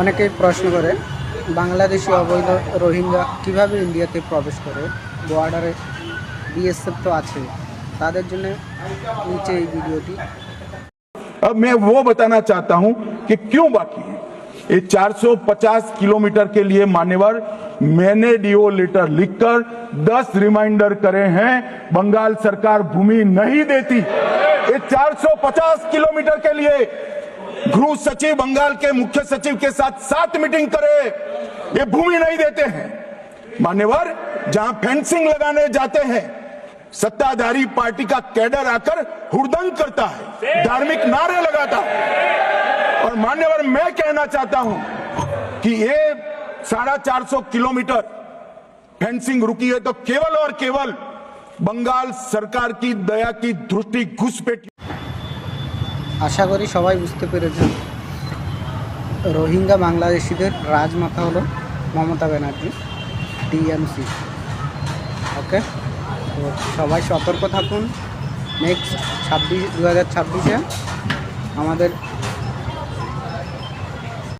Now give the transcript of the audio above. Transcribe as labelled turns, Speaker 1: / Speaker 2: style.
Speaker 1: অনেকেই প্রশ্ন করে বাংলাদেশি অবৈধ রোহিঙ্গা কিভাবে ইন্ডিয়াতে প্রবেশ করে বর্ডারে বিএসএফ তো আছে তাদের জন্য নিচে এই ভিডিওটি
Speaker 2: अब मैं वो बताना चाहता हूं कि क्यों बाकी है ये 450 किलोमीटर के लिए मान्यवर मैंने डीओ लेटर लिखकर 10 रिमाइंडर करे हैं बंगाल सरकार भूमि नहीं देती ये 450 किलोमीटर के लिए गृह सचिव बंगाल के मुख्य सचिव के साथ सात मीटिंग करे, ये भूमि नहीं देते हैं। मान्यवर, जहाँ फेंसिंग लगाने जाते हैं, सत्ताधारी पार्टी का कैडर आकर हुड़दंग करता है, धार्मिक नारे लगाता है। और मान्यवर, मैं कहना चाहता हूँ कि ये साढ़ा चार सौ किलोमीटर फेंसिंग रुकी है तो केवल और केवल बंगाल सरकार की दया की दृष्टि घुसपैठी
Speaker 1: আশা করি সবাই বুঝতে পেরেছেন। রোহিঙ্গা বাংলাদেশিদের রাজমাতা হলো মমতা ব্যানার্জি, টিএমসি। ওকে তো সবাই সতর্ক থাকুন। নেক্সট ছাব্বিশ দু হাজার ছাব্বিশে আমাদের